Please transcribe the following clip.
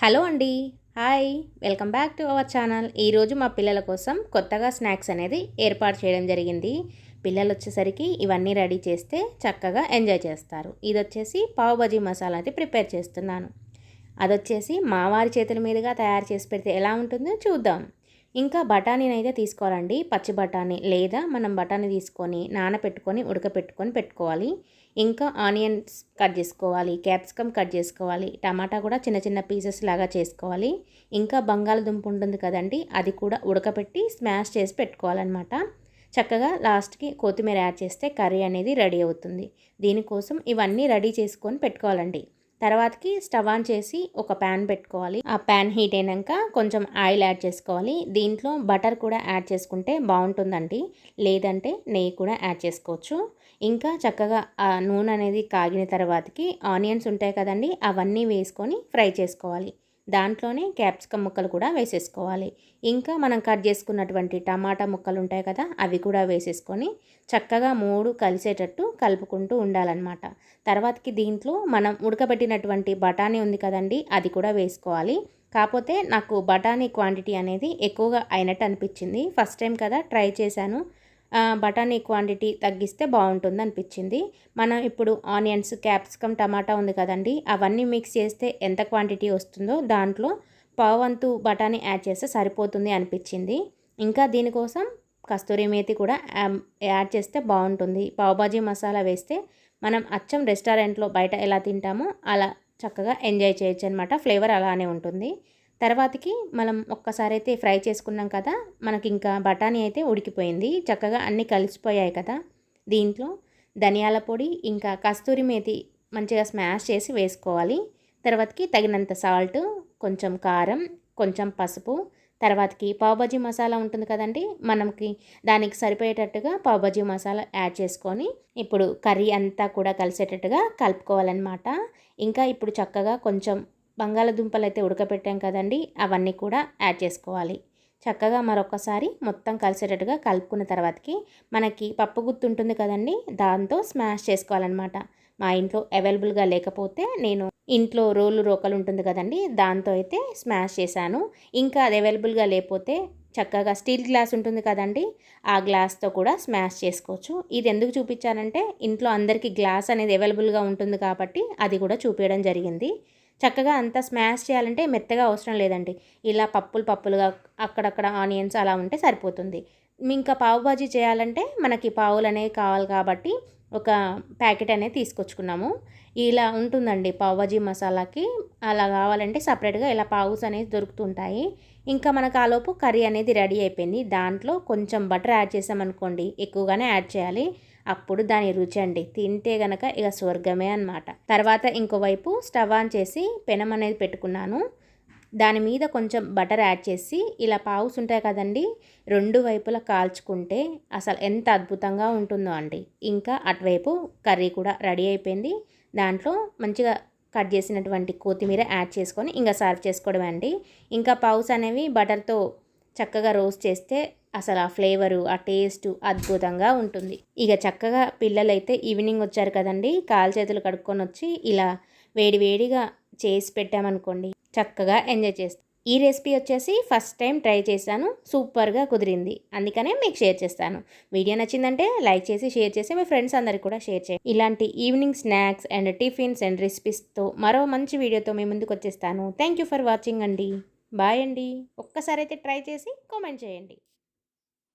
Hello అండి. Hi. Welcome back to our channel. ఈరోజు మా పిల్లల కోసం కొత్తగా స్నాక్స్ అనేది ఏర్పాటు చేయడం జరిగింది. పిల్లలు వచ్చేసరికి ఇవన్నీ రెడీ చేస్తే చక్కగా ఎంజాయ్ చేస్తారు. ఇది వచ్చేసి పావుబజీ మసాలా అయితే ప్రిపేర్ చేస్తున్నాను. అది వచ్చేసి మావారి చేతుల మీదుగా తయారు చేసి పెడితే ఎలా ఉంటుందో చూద్దాం. ఇంకా బఠానీనైతే అయితే తీసుకోవాలండి. పచ్చి బఠానీ లేదా మనం బఠానీ తీసుకొని నానపెట్టుకొని ఉడకపెట్టుకొని పెట్టుకోవాలి. ఇంకా ఆనియన్స్ కట్ చేసుకోవాలి క్యాప్సికమ్ కట్ చేసుకోవాలి టమాటా కూడా చిన్న చిన్న పీసెస్ లాగా చేసుకోవాలి. ఇంకా బంగాళదుంప ఉంటుంది కదండి అది కూడా ఉడకపెట్టి స్మాష్ చేసి పెట్టుకోవాలన్నమాట. చక్కగా లాస్ట్కి కొత్తిమీర యాడ్ చేస్తే కర్రీ అనేది రెడీ అవుతుంది. దీనికోసం ఇవన్నీ రెడీ చేసుకొని పెట్టుకోవాలండి. తర్వాతకి స్టవ్ ఆన్ చేసి ఒక ప్యాన్ పెట్టుకోవాలి. ఆ ప్యాన్ హీట్ అయినాక కొంచెం ఆయిల్ యాడ్ చేసుకోవాలి. దీంట్లో బటర్ కూడా యాడ్ చేసుకుంటే బాగుంటుందండి. లేదంటే నెయ్యి కూడా యాడ్ చేసుకోవచ్చు. ఇంకా చక్కగా ఆ నూనె అనేది కాగిన తర్వాతకి ఆనియన్స్ ఉంటాయి కదండి అవన్నీ వేసుకొని ఫ్రై చేసుకోవాలి. దాంట్లోనే క్యాప్సికమ్ ముక్కలు కూడా వేసేసుకోవాలి. ఇంకా మనం కట్ చేసుకున్నటువంటి టమాటా ముక్కలు ఉంటాయి కదా అవి కూడా వేసేసుకొని చక్కగా మూడు కలిసేటట్టు కలుపుకుంటూ ఉండాలన్నమాట. తర్వాతకి దీంట్లో మనం ఉడకబెట్టినటువంటి బఠానీ ఉంది కదండి అది కూడా వేసుకోవాలి. కాకపోతే నాకు బఠానీ క్వాంటిటీ అనేది ఎక్కువగా అయినట్టు అనిపించింది. ఫస్ట్ టైం కదా ట్రై చేశాను. బఠానీ క్వాంటిటీ తగ్గిస్తే బాగుంటుంది అనిపించింది. మనం ఇప్పుడు ఆనియన్స్ క్యాప్సికమ్ టమాటా ఉంది కదండి అవన్నీ మిక్స్ చేస్తే ఎంత క్వాంటిటీ వస్తుందో దాంట్లో పావంతు బఠానీ యాడ్ చేస్తే సరిపోతుంది అనిపించింది. ఇంకా దీనికోసం కస్తూరి మేతి కూడా యాడ్ చేస్తే బాగుంటుంది. పావుబాజీ మసాలా వేస్తే మనం అచ్చం రెస్టారెంట్లో బయట ఎలా తింటామో అలా చక్కగా ఎంజాయ్ చేయొచ్చు అనమాట ఫ్లేవర్ అలానే ఉంటుంది. తర్వాతకి మనం ఒక్కసారి అయితే ఫ్రై చేసుకున్నాం కదా మనకి ఇంకా బఠానీ అయితే ఉడికిపోయింది. చక్కగా అన్నీ కలిసిపోయాయి కదా. దీంట్లో ధనియాల పొడి ఇంకా కస్తూరి మేతి మంచిగా స్మాష్ చేసి వేసుకోవాలి. తర్వాతకి తగినంత సాల్ట్ కొంచెం కారం కొంచెం పసుపు తర్వాతకి పావుబజీ మసాలా ఉంటుంది కదండి మనకి దానికి సరిపోయేటట్టుగా పావుబజీ మసాలా యాడ్ చేసుకొని ఇప్పుడు కర్రీ అంతా కూడా కలిసేటట్టుగా కలుపుకోవాలన్నమాట. ఇంకా ఇప్పుడు చక్కగా కొంచెం బంగాళదుంపలు అయితే ఉడకపెట్టాం కదండి అవన్నీ కూడా యాడ్ చేసుకోవాలి. చక్కగా మరొకసారి మొత్తం కలిసేటట్టుగా కలుపుకున్న తర్వాతకి మనకి పప్పు గుత్తు ఉంటుంది కదండి దాంతో స్మాష్ చేసుకోవాలన్నమాట. మా ఇంట్లో అవైలబుల్గా లేకపోతే నేను ఇంట్లో రోలు రోకలు ఉంటుంది కదండి దాంతో అయితే స్మాష్ చేశాను. ఇంకా అది అవైలబుల్గా లేకపోతే చక్కగా స్టీల్ గ్లాస్ ఉంటుంది కదండి ఆ గ్లాస్తో కూడా స్మాష్ చేసుకోవచ్చు. ఇది ఎందుకు చూపించానంటే ఇంట్లో అందరికీ గ్లాస్ అనేది అవైలబుల్గా ఉంటుంది కాబట్టి అది కూడా చూపించడం జరిగింది. చక్కగా అంతా స్మాష్ చేయాలంటే మెత్తగా అవసరం లేదండి. ఇలా పప్పులు పప్పులుగా అక్కడక్కడ ఆనియన్స్ అలా ఉంటే సరిపోతుంది. ఇంకా పావు బాజీ చేయాలంటే మనకి పావులు అనేవి కావాలి కాబట్టి ఒక ప్యాకెట్ అనేది తీసుకొచ్చుకున్నాము. ఇలా ఉంటుందండి పావుబాజీ మసాలాకి. అలా కావాలంటే సపరేట్గా ఇలా పావుస్ అనేది దొరుకుతుంటాయి. ఇంకా మనకు ఆలోపు కర్రీ అనేది రెడీ అయిపోయింది. దాంట్లో కొంచెం బటర్ యాడ్ చేసామనుకోండి ఎక్కువగానే యాడ్ చేయాలి. అప్పుడు దాని రుచి అండి. తింటే గనక ఇక స్వర్గమే అనమాట తర్వాత ఇంకోవైపు స్టవ్ ఆన్ చేసి పెనం అనేది పెట్టుకున్నాను. దాని మీద కొంచెం బటర్ యాడ్ చేసి ఇలా పావుస్ ఉంటాయి కదండి రెండు వైపులా కాల్చుకుంటే అసలు ఎంత అద్భుతంగా ఉంటుందో అండి. ఇంకా అటువైపు కర్రీ కూడా రెడీ అయిపోయింది. దాంట్లో మంచిగా కట్ చేసినటువంటి కొత్తిమీర యాడ్ చేసుకొని ఇంకా సర్వ్ చేసుకోవడం అండి. ఇంకా పావుస్ అనేవి బటర్తో చక్కగా రోస్ట్ చేస్తే అసలు ఆ ఫ్లేవరు ఆ టేస్ట్ అద్భుతంగా ఉంటుంది. ఇక చక్కగా పిల్లలైతే ఈవినింగ్ వచ్చారు కదండి కాలు చేతులు కడుక్కొని వచ్చి ఇలా వేడివేడిగా చేసి పెట్టామనుకోండి చక్కగా ఎంజాయ్ చేస్తాం. ఈ రెసిపీ వచ్చేసి ఫస్ట్ టైం ట్రై చేశాను సూపర్గా కుదిరింది. అందుకనే మీకు షేర్ చేస్తాను. వీడియో నచ్చిందంటే లైక్ చేసి షేర్ చేసి మీ ఫ్రెండ్స్ అందరికి కూడా షేర్ చేయండి. ఇలాంటి evening snacks and tiffins and రెసిపీస్తో మరో మంచి వీడియోతో మీ ముందుకు వచ్చేస్తాను. థ్యాంక్ యూ ఫర్ వాచింగ్ అండి. బాయ్ అండి. ఒక్కసారి అయితే ట్రై చేసి కామెంట్ చేయండి.